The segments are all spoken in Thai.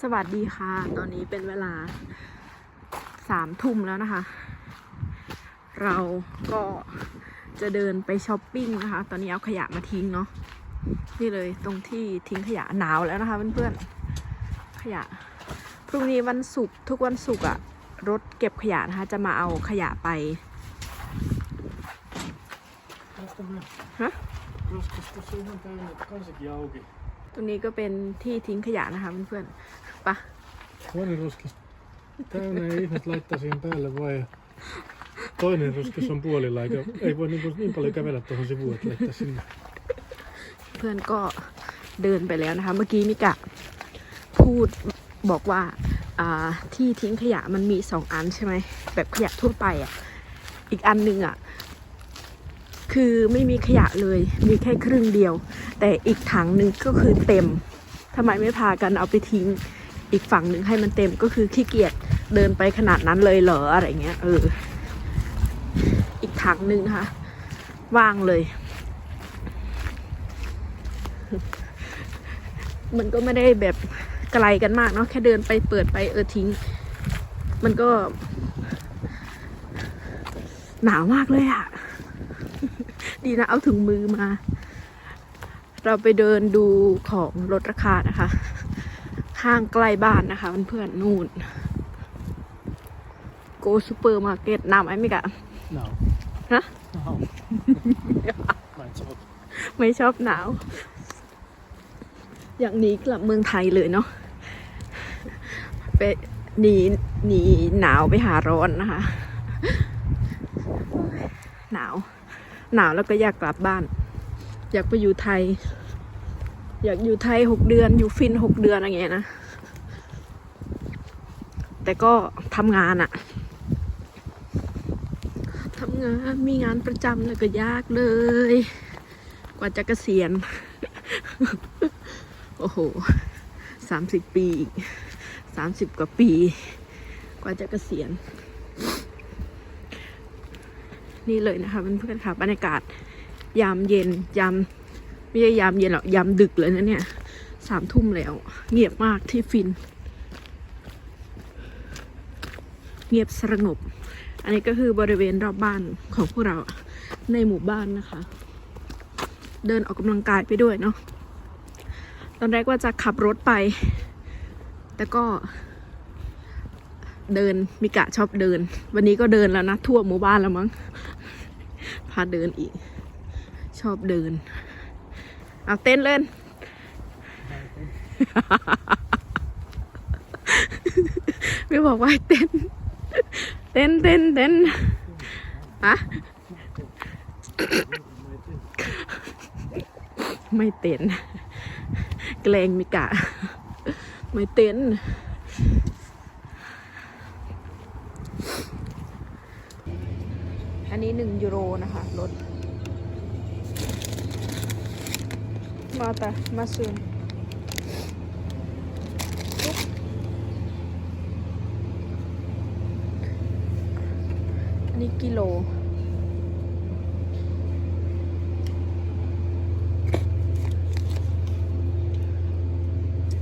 สวัสดีค่ะ ตอนนี้เป็นเวลาสามทุ่มแล้วนะคะ เราก็จะเดินไปช้อปปิ้งนะคะ ตอนนี้เอาขยะมาทิ้งเนาะ นี่เลยตรงที่ทิ้งขยะหนาวแล้วนะคะเพื่อนๆ ขยะ พรุ่งนี้วันศุกร์ทุกวันศุกร์อะรถเก็บขยะนะคะ จะมาเอาขยะไป Hä? Roskas tuossa ihan täynnä, että kansikin auki. ตรงนี้ก็เป็นที่ทิ้งขยะนะคะเพื่อนๆไปะ Toinen ruskis täynnä ja ihmiset laittaa siihen päälle vai ja toinen ruskis on puolilla, eikä ei voi niin, kuin niin paljon kävellä tuohon sivuun, että laittaa sinne. เพื่อนก็เดินไปแล้วนะคะ เมื่อกี้มิกะพูดบอกว่าอ่าที่ทิ้งขยะมันมีสองอันใช่ไหมแบบขยะทั่วไปอะ อีกอันหนึ่งอะ คือไม่มีขยะเลย มีแค่ครึ่งเดียว แต่อีกถังหนึ่งก็คือเต็มทำไมไม่พากันเอาไปทิ้ง อีกฝั่งหนึ่งให้มันเต็มก็คือขี้เกียจเดินไปขนาดนั้นเลยเหรออะไรเงี้ยเออ อีกถังหนึ่งนะคะว่างเลย มันก็ไม่ได้แบบไกลกันมากเนาะแค่เดินไปเปิดไปเออทิ้ง มันก็ หนาวมากเลยอะ ดีนะเอาถุงมือมา เราไปเดินดูของลดราคานะคะ ห้างใกล้บ้านนะคะเพื่อนๆนู่นโกซูเปอร์มาร์เก็ตนำไอ้มิกะ No. Hä? No. Mä en saa. ไม่ชอบหนาว อย่างนี้กลับเมืองไทยเลยเนาะไปหนีหนีหนาวไปหาร้อนนะคะ หนาว หนาวแล้วก็อยากกลับบ้าน อยากไปอยู่ไทย อยากอยู่ไทยหกเดือน อยู่ฟินหกเดือนอะไรเงี้ยนะ แต่ก็ทำงานอะทำงานมีงานประจำแล้วก็ยากเลย กว่าจะเกษียณ โอ้โหสามสิบปีอีกสามสิบกว่าปี กว่าจะเกษียณ นี่เลยนะคะเพื่อนๆค่ะบรรยากาศยามเย็นยามไม่ใช่ยามเย็นหรอกยามดึกเลยนะเนี่ยสามทุ่มแล้ว เงียบมากที่ฟิน เงียบสงบ อันนี้ก็คือบริเวณรอบบ้านของพวกเราในหมู่บ้านนะคะ เดินออกกำลังกายไปด้วยเนาะตอนแรกว่าจะขับรถไป แต่ก็ เดินมิกะชอบเดิน วันนี้ก็เดินแล้วนะทั่วหมู่บ้านแล้วมั้งพาเดินอีก ชอบเดิน เอาเต้นเล่น ไม่บอกว่าเต้น เต้นเต้นเต้นอะไม่เต้นแกลงมิกะ ไม่เต้น อันนี้หนึ่งยูโรนะคะรถมาแต่มาซูนอันนี้กิโล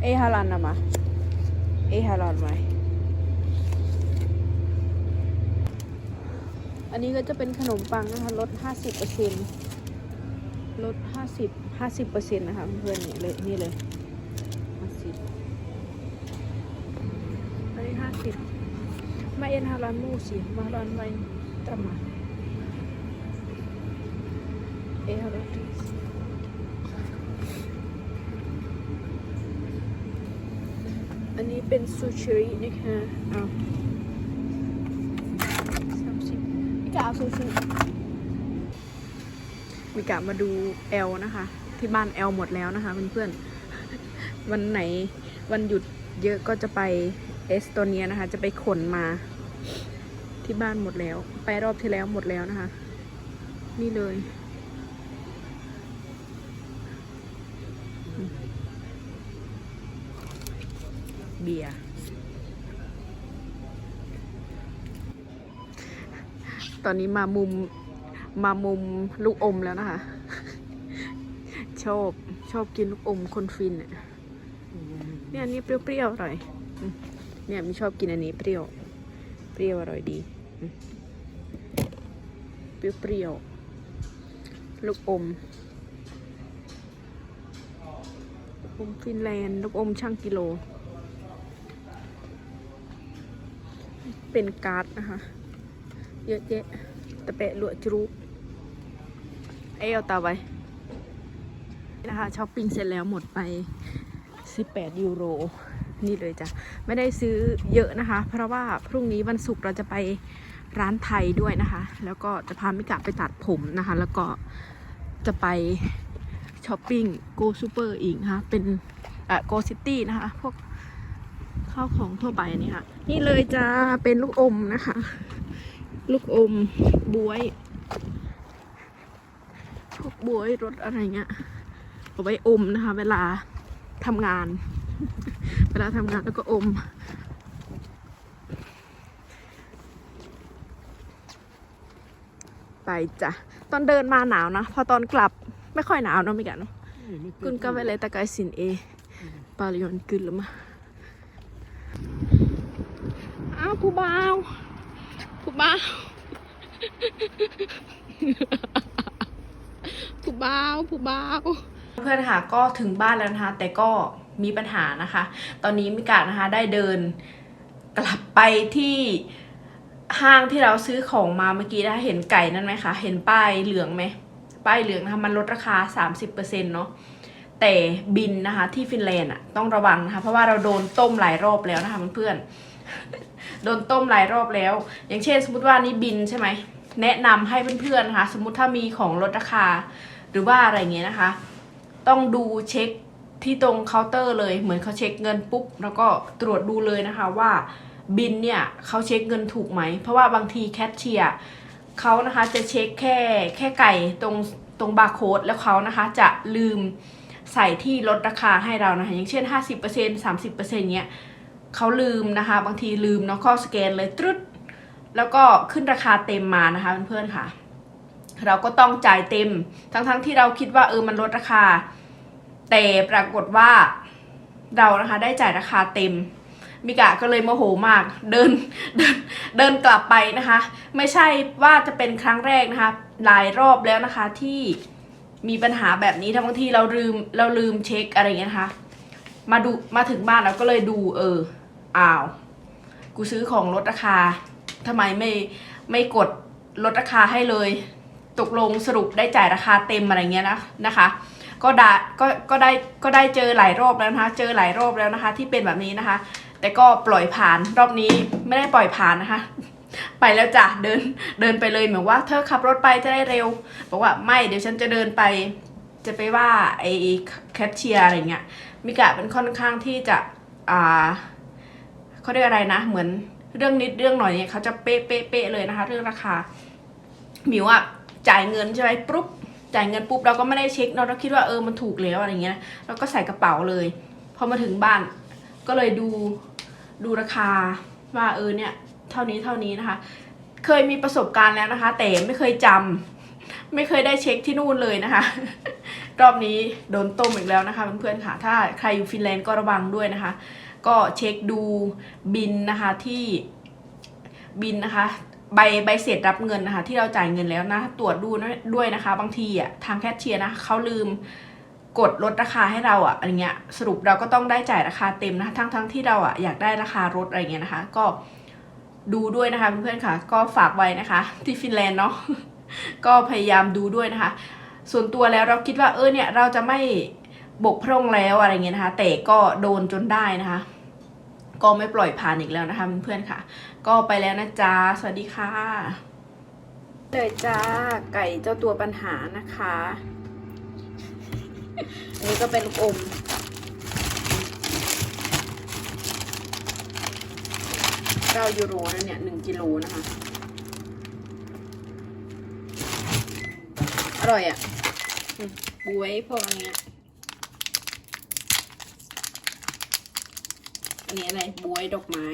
เอฮารันนะมาเอฮารันไหม อันนี้ก็จะเป็นขนมปังนะคะลด 50เปอร์เซ็นลด 50 50เปอร์เซ็นต์นะคะเพื่อนนี่เลยนี่เลย50อันนี้50มาเอ็นฮารันมูสิมาฮารันไว้ตามมาเอฮารันอันนี้เป็นซูชินะคะเอาสามสิบมิ กาเอาซูชิมิกามาดูแอลนะคะ ที่บ้านแอลหมดแล้วนะคะเพื่อนๆวันไหนวันหยุดเยอะก็จะไปเอสโตเนียนะคะ จะไปขนมาที่บ้านหมดแล้ว ไปรอบที่แล้วหมดแล้วนะคะ นี่เลย เบียร์ ตอนนี้มามุมมามุมลูกอมแล้วนะคะ ชอบชอบกินลูกอมคนฟินเนี่ยนี่ยอันนี้เปรี้ยวๆอร่อย เนี่ยมีชอบกินอันนี้เปรี้ยว เปรี้ยวอร่อยดี เปรี้ยวๆลูกอมอมฟินแลนด์ลูกอมช่างกิโล เป็นการ์ดนะคะ เยอะแยะตะเปะลวดจรูกเอ้ยเอาตาไว้นะคะช้อปปิ้งเสร็จแล้วหมดไป 18 ยูโร นี่เลยจ้ะ ไม่ได้ซื้อเยอะนะคะ เพราะว่าพรุ่งนี้วันศุกร์เราจะไปร้านไทยด้วยนะคะ แล้วก็จะพามิกะไปตัดผมนะคะ แล้วก็จะไปช้อปปิ้งโกซูเปอร์อีกนะคะ เป็นอะโกซิตี้นะคะ พวกข้าวของทั่วไปนี่ค่ะ นี่เลยจะเป็นลูกอมนะคะ ลูกอมบวยพวกบวยรสอะไรเงี้ยเอาไว้อมนะคะ เวลาทำงาน เวลาทำงานแล้วก็อม ไปจ้ะ ตอนเดินมาหนาวนะ พอตอนกลับไม่ค่อยหนาวเนอะมิกันเนอะ Ei, nyt ei kun tule. kävelee takaisin ei paljon kylmä. อ้าวผู้บ่าว ผู้บ่าวผู้บ่าวผู้บ่าวเพื่อนค่ะก็ถึงบ้านแล้วนะคะ แต่ก็มีปัญหานะคะ ตอนนี้มิกานะคะได้เดินกลับไปที่ห้างที่เราซื้อของมาเมื่อกี้นะคะเห็นไก่นั่นไหมคะ เห็นป้ายเหลืองไหมป้ายเหลืองนะคะมันลดราคา 30%เนาะแต่บินนะคะที่ฟินแลนด์อะต้องระวังนะคะ เพราะว่าเราโดนต้มหลายรอบแล้วนะคะเพื่อนๆ โดนต้มหลายรอบแล้ว อย่างเช่น สมมติว่านี่บินใช่ไหมแนะนำให้เพื่อนๆนะคะ สมมติถ้ามีของลดราคา หรือว่าอะไรเงี้ยนะคะ ต้องดูเช็คที่ตรงเคาน์เตอร์เลย เหมือนเขาเช็คเงินปุ๊บ แล้วก็ตรวจดูเลยนะคะว่าบินเนี่ยเขาเช็คเงินถูกไหม เพราะว่าบางทีแคชเชียร์เขานะคะจะเช็คแค่แค่ไก่ตรงตรงบาร์โค้ดแล้วเขานะคะจะลืมใส่ที่ลดราคาให้เรานะคะอย่างเช่น 50% 30%เนี้ย เขาลืมนะคะ บางทีลืมเนาะก็สแกนเลยตรึดแล้วก็ขึ้นราคาเต็มมานะคะเพื่อนๆค่ะ เราก็ต้องจ่ายเต็ม ทั้งๆที่เราคิดว่าเออมันลดราคา แต่ปรากฏว่าเรานะคะได้จ่ายราคาเต็มมิกะก็เลยโมโหมากเดินเดินเดินกลับไปนะคะ ไม่ใช่ว่าจะเป็นครั้งแรกนะคะ หลายรอบแล้วนะคะที่มีปัญหาแบบนี้ทั้งบางทีเราลืมเราลืมเช็คอะไรเงี้ยนะคะ มาดูมาถึงบ้านเราก็เลยดูเออ อ้าว กูซื้อของลดราคาทำไมไม่ไม่กดลดราคาให้เลย ตกลงสรุปได้จ่ายราคาเต็มอะไรเงี้ยนะนะคะ ก็ได้ก็ก็ได้ก็ได้เจอหลายรอบแล้วนะคะ เจอหลายรอบแล้วนะคะ ที่เป็นแบบนี้นะคะ แต่ก็ปล่อยผ่านรอบนี้ไม่ได้ปล่อยผ่านนะคะไปแล้วจ้ะเดินเดินไปเลยเหมือนว่าเธอขับรถไปจะได้เร็วบอกว่าไม่เดี๋ยวฉันจะเดินไปจะไปว่าไอ้แคชเชียร์อะไรเงี้ยมิกะเป็นค่อนข้างที่จะอ่า เขาเรียกอะไรนะ เหมือนเรื่องนิดเรื่องหน่อยเนี่ยเขาจะเป๊ะเป๊ะเป๊ะเลยนะคะ เรื่องราคาหมิวอะจ่ายเงินใช่ไหมปุ๊บจ่ายเงินปุ๊บเราก็ไม่ได้เช็คเราเราคิดว่าเออมันถูกแล้วอะไรเงี้ยเราก็ใส่กระเป๋าเลย พอมาถึงบ้าน ก็เลยดูดูราคาว่าเออเนี่ยเท่านี้เท่านี้นะคะ เคยมีประสบการณ์แล้วนะคะ แต่ไม่เคยจำไม่เคยได้เช็คที่นู่นเลยนะคะ รอบนี้โดนต้มอีกแล้วนะคะเพื่อนๆค่ะ ถ้าใครอยู่ฟินแลนด์ก็ระวังด้วยนะคะ ก็เช็คดูบินนะคะที่บินนะคะใบใบเสร็จรับเงินนะคะที่เราจ่ายเงินแล้วนะ ตรวจดูด้วยนะคะ บางทีอะทางแคชเชียร์นะเขาลืมกดลดราคาให้เราอะอะไรเงี้ยสรุปเราก็ต้องได้จ่ายราคาเต็มนะคะทั้งทั้งที่เราอะอยากได้ราคารถอะไรเงี้ยนะคะ ก็ดูด้วยนะคะเพื่อนๆค่ะ ก็ฝากไว้นะคะ ที่ฟินแลนด์เนาะก็พยายามดูด้วยนะคะ ส่วนตัวแล้วเราคิดว่าเออเนี่ยเราจะไม่ บกพร่องแล้วอะไรเงี้ยนะคะ แต่ก็โดนจนได้นะคะ ก็ไม่ปล่อยผ่านอีกแล้วนะคะเพื่อนๆค่ะ ก็ไปแล้วนะจ๊ะสวัสดีค่ะเลยจ้าไก่เจ้าตัวปัญหานะคะ อันนี้ก็เป็นอมเก้ายูโรนะเนี่ยหนึ่งกิโลนะคะ อร่อยอะบวยพวกอันเนี้ย อันนี้อะไรบวยดอกไม้